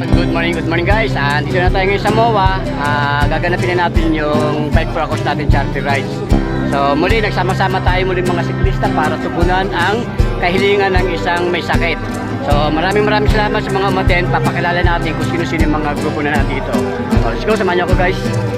Good morning, good morning guys. Ah, dito na tayo ngayon sa MOA. Ah, gaganapin na natin yung bike across natin charity rides. So muli, nagsama-sama tayo muli mga siklista para tugunan ang kahilingan ng isang may sakit. So maraming maraming salamat sa mga umaten. Papakilala natin kung sino-sino yung mga grupo na natin dito. So, let's go, samahan niyo ako guys.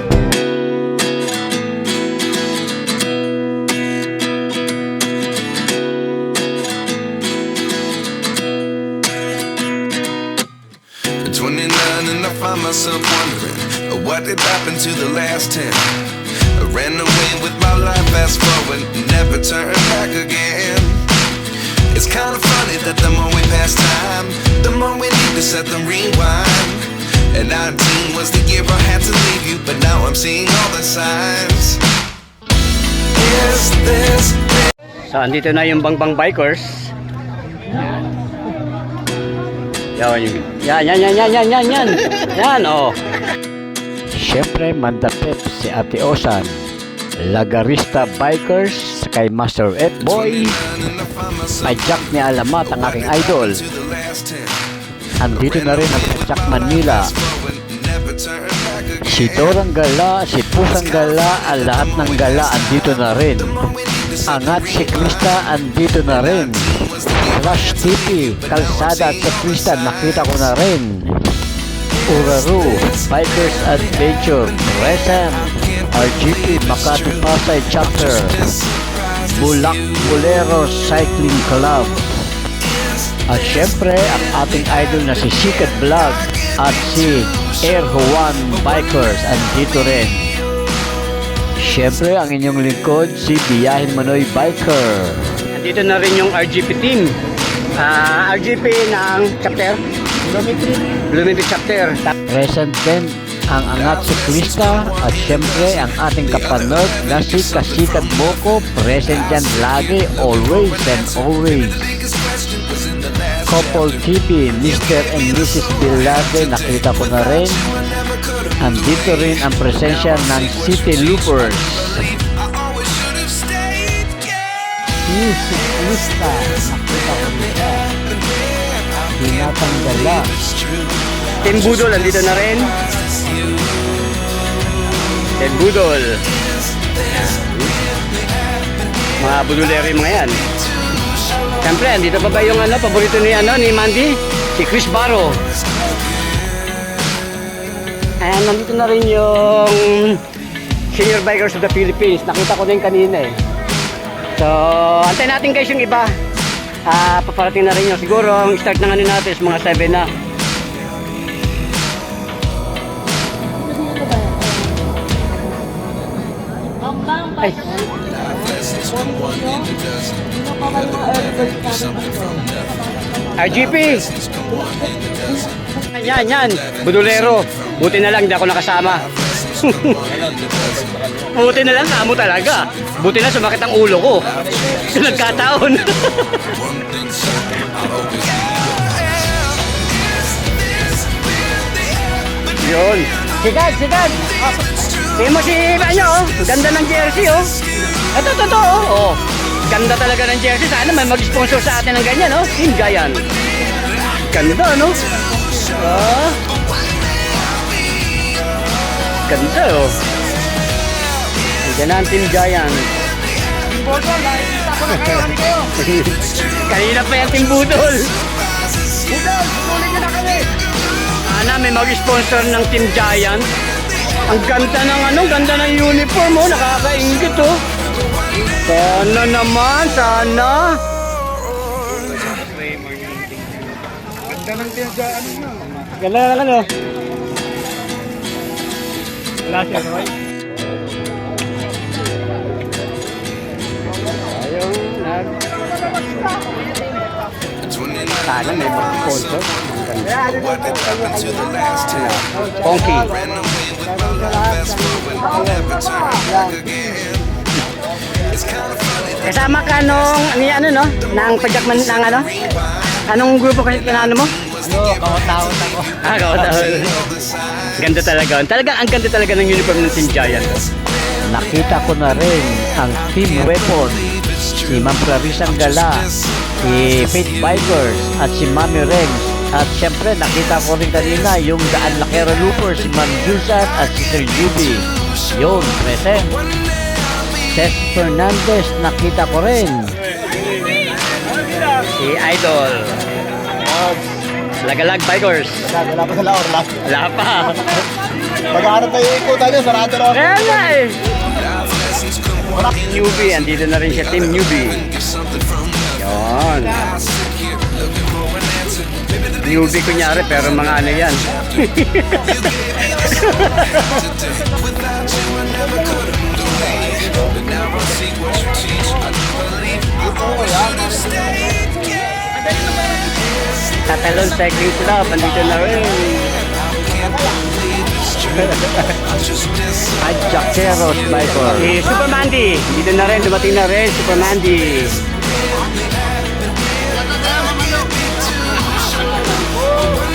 Last 10. I ran away with my life, fast forward, never turn back again. It's kind of funny that the more we pass time, the more we need to set them rewind. And 19 was the year I had to leave you, but now I'm seeing all the signs. Is this So andito na yung Bangbang Bikers. Yan, yan, yan, yan, yan, yan, yan. Yan, oh. Siyempre, mandapit si Ate Osan. Lagarista Bikers kay Master F Boy. Jack ni Alamat ang aking idol. to the last 10. Andito na rin ang Jack Manila. Si Dorang Gala, si Pusang Gala, ang lahat ng gala andito na rin. Angat Siklista andito na rin. Flash TV, Kalsada at Siklista nakita ko na rin. Uraru, Bikers Adventure, Present, RGP Makati Pasay Chapter, Bulak Bulero Cycling Club. At syempre, ang ating idol na si Sikat Vlog at si Air Juan Bikers andito rin. Syempre, ang inyong lingkod, si Biyahin Manoy Biker. Andito na rin yung RGP team. Ah, RGP ng chapter? Lumitri chapter. Present din ang angat siklista at syempre ang ating kapanood na si Kasikat Boko present yan lagi, always and always. Couple TV, Mr. and Mrs. Bilarde, nakita ko na rin. Andito rin ang presensya ng City Loopers. Music Lista, nakita ko nila. Tinatanggal Team Budol, andito na rin. Team Budol. Mga budulero yung mga yan. Siyempre, andito pa ba yung ano, paborito ni, ano, ni Mandy? Si Chris Barro. Ayan, nandito na rin yung Senior Bikers of the Philippines. Nakita ko na yung kanina eh. So, antay natin guys yung iba. Ah, paparating na rin yun. Siguro, ang start ng ano natin is mga 7 na. Ay, RGP! Yan, yan. Budulero. Buti na lang, hindi ako nakasama. Buti na lang, kamo talaga. Buti na sumakit ang ulo ko. So, nagkataon. Yun. Sigad, sigad. Tingnan mo si ano, oh. Ganda ng jersey, oh. Ito, totoo, oh. Ganda talaga ng jersey. Sana may mag-sponsor sa atin ng ganyan, oh. Team Giant. Ganda, no? Ah. Ganda, oh. Nandiyan na ang Team Giant. Kanina pa yung Team Budol. Budol, tuloy na kami. Sana may mag-sponsor ng Team Giant. Ang ganda ng ano, ganda ng uniform oh, nakakaingit oh. Sana naman, sana. Ganda ng tinagaan nyo. Ganda na ano. Wala siya, Roy. Ayong nag... 29 Sana may last 10. Ponky. Kasama ka nung, ni ano no? Nang pajakman ng ano? Anong grupo kasi pinano mo? Ano, kawat-tawat ako. Ah, signs. Ganda talaga. Talaga, ang ganda talaga ng uniform ng Team Giant. Nakita ko na rin ang Team Weapon, si Ma'am Clarice Gala, si Faith Bikers, at si Mami Rex At syempre, nakita ko rin kanina yung The Unlockero Looper, si Ma'am Jusan at si Sir Juby. Yun, present. Tess Fernandez, nakita ko rin. Si Idol. Lagalag Bikers. Wala pa sa laor lang. Wala pa. Mag-aarap yung ikutan nyo, sarado na. Kaya nga eh. Newbie, andito na rin siya, Team Newbie. Yun. Newbie kunyari, pero mga ano yan. Tatalon cycling sila, pandito na rin. At Jackeros Biker. Si Super Mandy, dito na rin, dumating na rin, Super Mandy.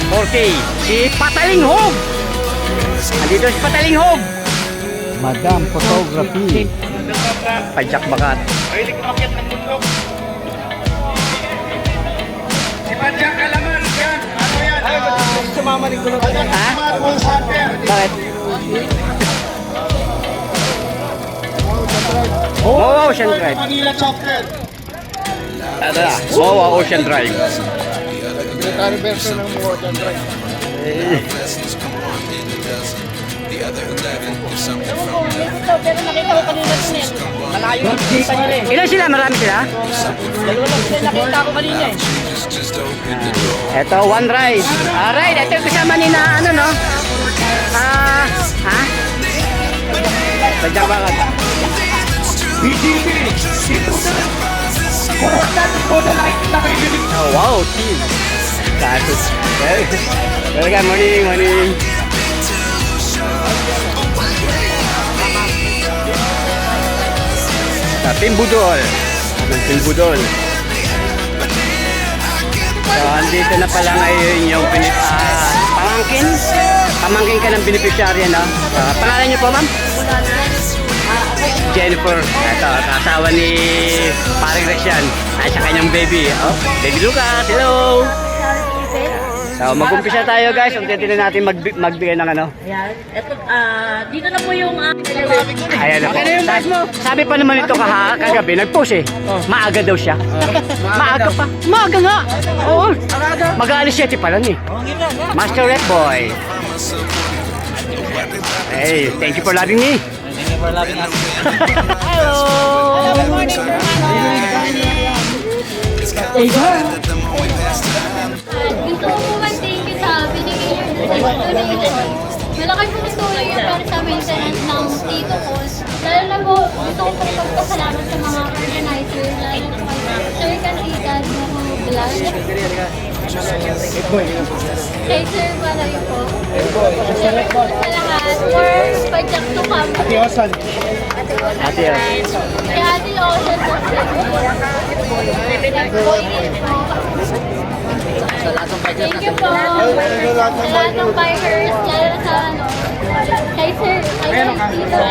Okay, si Pataling Hog. Andito si Pataling Hog. Madam Photography. Pajak bakat. Sumama rin ko lang. Ha? Bakit? Wawa Ocean Drive. Manila Chocolate. Ano na? Wawa Ocean Drive. Secretary version ng Modern Drive. Pero nakita ko kanina ito eh. Malayo eh. Ilan sila? Marami sila? Dalawa lang sila nakita ko kanina eh. Ito, one ride. Alright, ito yung kasama ni na ano no? Ah, ha? Pajak bakat. Oh, wow, team. Kasus. Welcome, morning, morning. Sa Team Budol. Ng Team. So, andito na pala ngayon yung pinip, ah, pamangkin. Pamangkin ka ng beneficiary, no? Ah, pangalan niyo po, ma'am? Jennifer. Ito, kasawa ni paring Rex yan. Ay, sa kanyang baby. Oh, baby Lucas, hello! So, mag-umpisa tayo guys. Unti na natin mag magbigay ng ano. Ayan. Ito, ah, dito na po yung ah, Ayan ako. Sabi, sabi pa naman ito kaha, kagabi, nag-post eh. Maaga daw siya. Maaga pa. Maaga nga. Oo. Mag-aalis 7 pa lang eh. Master Red Boy. Hey, thank you for loving me. Gusto Malaki po tulong yun para sa maintenance ng tito ko. Lalo na po, gusto ko po magpasalamat sa mga organizer, lalo na po Sir Candida, Nuhu Vlog. Kay Sir Balayo po. Siyempre po sa lahat, for Pajak to come. Ate Osan. Ate, ah. Kay Ate Ocean po. Thank you po. Sa lahat ng bikers, lalo na sa ano, kay Sir, kay Sir Tito.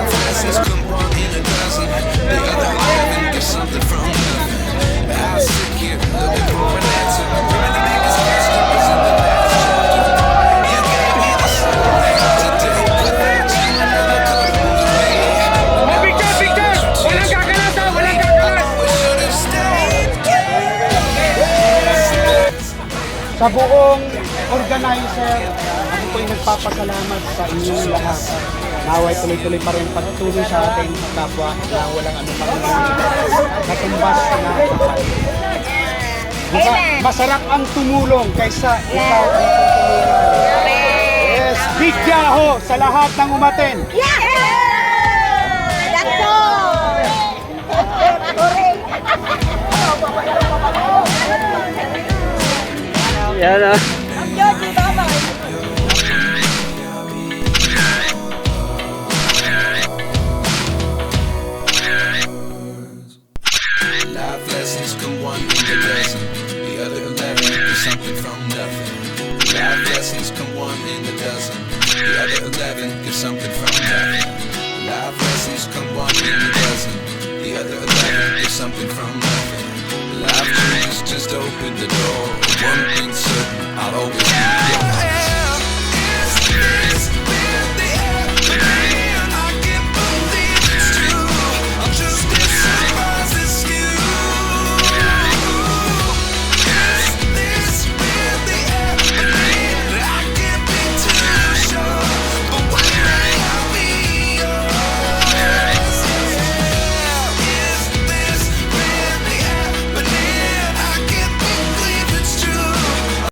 Blessings come one organizer, ako po'y nagpapasalamat sa inyong lahat. Naway tuloy-tuloy pa rin pagtuloy sa ating kapwa na walang anumang katumbas na kapal. Diba? Masarap ang tumulong kaysa ikaw ang tutulungan. Yes! Big Yahoo sa lahat ng umaten! Yan ah. Life lessons come eleven get something from nothing. Life lessons come one in a dozen. The other eleven get something from nothing. Life lessons come one in a dozen. The other eleven get something from nothing. Life changes just open the door. One thing's certain, not yeah